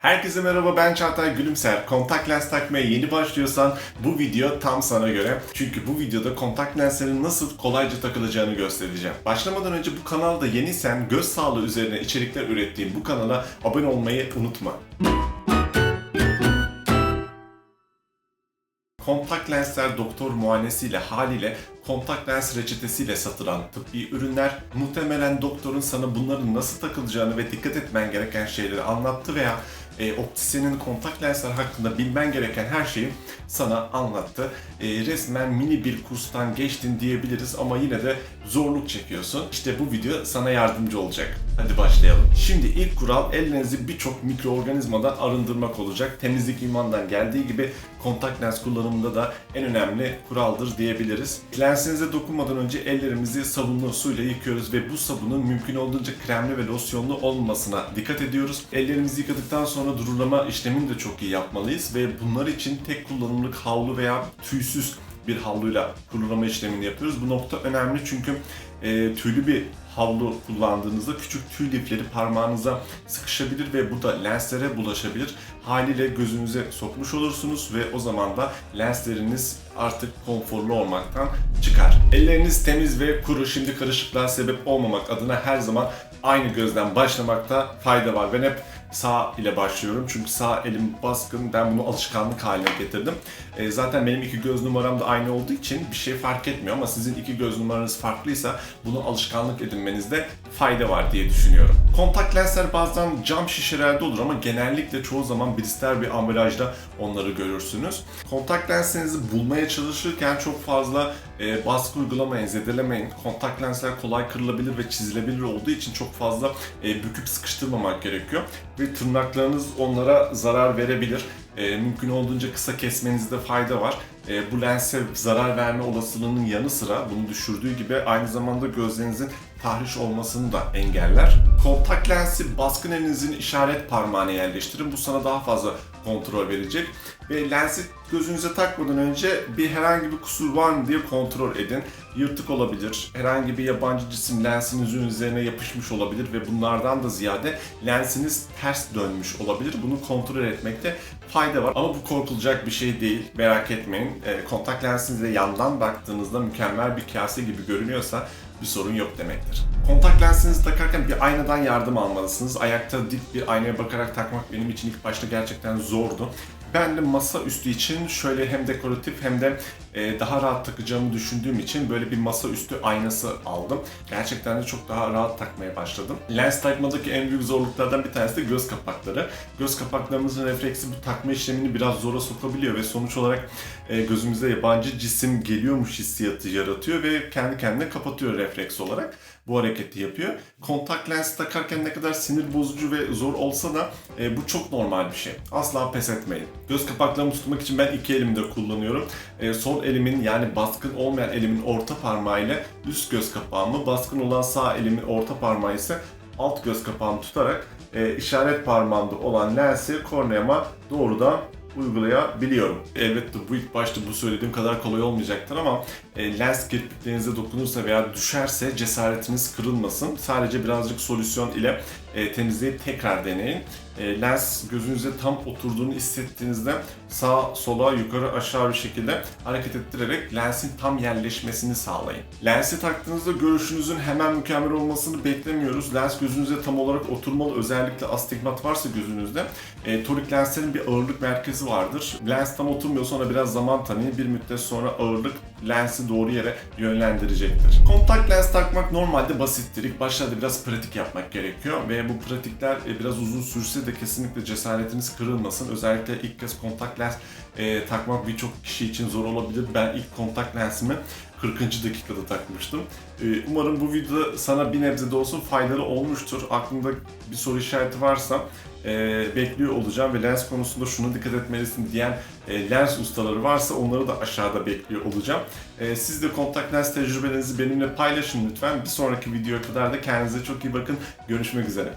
Herkese merhaba ben Çağatay Gülümser. Kontak lens takmaya yeni başlıyorsan bu video tam sana göre. Çünkü bu videoda kontak lenslerin nasıl kolayca takılacağını göstereceğim. Başlamadan önce bu kanalda yeniysen göz sağlığı üzerine içerikler ürettiğim bu kanala abone olmayı unutma. Kontak lensler doktor muayenesiyle haliyle kontak lens reçetesiyle satılan tıbbi ürünler muhtemelen doktorun sana bunların nasıl takılacağını ve dikkat etmen gereken şeyleri anlattı veya e, optisyenin kontak lensler hakkında bilmen gereken her şeyi sana anlattı. E, resmen mini bir kurstan geçtin diyebiliriz ama yine de zorluk çekiyorsun. İşte bu video sana yardımcı olacak. Hadi başlayalım. Şimdi ilk kural ellerinizi birçok mikroorganizmadan arındırmak olacak. Temizlik imandan geldiği gibi kontak lens kullanımında da en önemli kuraldır diyebiliriz. Lensinize dokunmadan önce ellerimizi sabunlu suyla yıkıyoruz ve bu sabunun mümkün olduğunca kremli ve losyonlu olmasına dikkat ediyoruz. Ellerimizi yıkadıktan sonra durulama işlemini de çok iyi yapmalıyız ve bunlar için tek kullanımlık havlu veya tüysüz bir havluyla kurulama işlemini yapıyoruz. Bu nokta önemli çünkü e, tüylü bir havlu kullandığınızda küçük tüy lifleri parmağınıza sıkışabilir ve bu da lenslere bulaşabilir. Haliyle gözünüze sokmuş olursunuz ve o zaman da lensleriniz artık konforlu olmaktan çıkar. Elleriniz temiz ve kuru şimdi karışıklığa sebep olmamak adına her zaman aynı gözden başlamakta fayda var. Ben hep sağ ile başlıyorum çünkü sağ elim baskın ben bunu alışkanlık haline getirdim. E, zaten benim iki göz numaram da aynı olduğu için bir şey fark etmiyor ama sizin iki göz numaranız farklıysa bunu alışkanlık edinmenizde fayda var diye düşünüyorum. Kontak lensler bazen cam şişelerde olur ama genellikle çoğu zaman blister bir ambalajda onları görürsünüz. Kontak lenslerinizi bulmaya çalışırken çok fazla e, baskı uygulamayın, zedelemeyin. Kontak lensler kolay kırılabilir ve çizilebilir olduğu için çok fazla e, büküp sıkıştırmamak gerekiyor. Ve tırnaklarınız onlara zarar verebilir. E, mümkün olduğunca kısa kesmenizde fayda var. E, bu lense zarar verme olasılığının yanı sıra bunu düşürdüğü gibi aynı zamanda gözlerinizin tahriş olmasını da engeller. Kontak lensi baskın elinizin işaret parmağına yerleştirin. Bu sana daha fazla kontrol verecek. Ve lensi gözünüze takmadan önce bir herhangi bir kusur var mı diye kontrol edin. Yırtık olabilir, herhangi bir yabancı cisim lensinizin üzerine yapışmış olabilir ve bunlardan da ziyade lensiniz ters dönmüş olabilir. Bunu kontrol etmekte fayda var. Ama bu korkulacak bir şey değil. Merak etmeyin. E, kontak lensinize yandan baktığınızda mükemmel bir kase gibi görünüyorsa bir sorun yok demektir. Kontak lensinizi takarken bir aynadan yardım almalısınız. Ayakta dik bir aynaya bakarak takmak benim için ilk başta gerçekten zordu. Ben de masa üstü için şöyle hem dekoratif hem de e, daha rahat takacağımı düşündüğüm için böyle bir masa üstü aynası aldım. Gerçekten de çok daha rahat takmaya başladım. Lens takmadaki en büyük zorluklardan bir tanesi de göz kapakları. Göz kapaklarımızın refleksi bu takma işlemini biraz zora sokabiliyor ve sonuç olarak e, gözümüze yabancı cisim geliyormuş hissiyatı yaratıyor ve kendi kendine kapatıyor refleks olarak. Bu hareketi yapıyor. Kontak lens takarken ne kadar sinir bozucu ve zor olsa da e, bu çok normal bir şey. Asla pes etmeyin. Göz kapaklarımı tutmak için ben iki elimde kullanıyorum. E, sol elimin yani baskın olmayan elimin orta parmağıyla üst göz kapağımı, baskın olan sağ elimin orta parmağı ise alt göz kapağımı tutarak e, işaret parmağımda olan lensi korneama doğrudan uygulayabiliyorum. Elbette bu ilk başta bu söylediğim kadar kolay olmayacaktır ama e, lens kirpiklerinize dokunursa veya düşerse cesaretiniz kırılmasın. Sadece birazcık solüsyon ile e, temizleyip tekrar deneyin. E, lens gözünüze tam oturduğunu hissettiğinizde sağa sola yukarı aşağı bir şekilde hareket ettirerek lensin tam yerleşmesini sağlayın. Lensi taktığınızda görüşünüzün hemen mükemmel olmasını beklemiyoruz. Lens gözünüze tam olarak oturmalı. Özellikle astigmat varsa gözünüzde e, torik lenslerin bir ağırlık merkezi vardır. Lens tam oturmuyor sonra biraz zaman tanıyın. Bir müddet sonra ağırlık lensi doğru yere yönlendirecektir. Kontak lens takmak normalde basittir. İlk başlarda biraz pratik yapmak gerekiyor ve bu pratikler e, biraz uzun sürse de kesinlikle cesaretiniz kırılmasın. Özellikle ilk kez kontak lens e, takmak birçok kişi için zor olabilir. Ben ilk kontak lensimi 40. dakikada takmıştım. E, umarım bu video sana bir nebze de olsun faydalı olmuştur. Aklında bir soru işareti varsa e, bekliyor olacağım ve lens konusunda şuna dikkat etmelisin diyen e, lens ustaları varsa onları da aşağıda bekliyor olacağım. E, siz de kontak lens tecrübelerinizi benimle paylaşın lütfen. Bir sonraki videoya kadar da kendinize çok iyi bakın. Görüşmek üzere.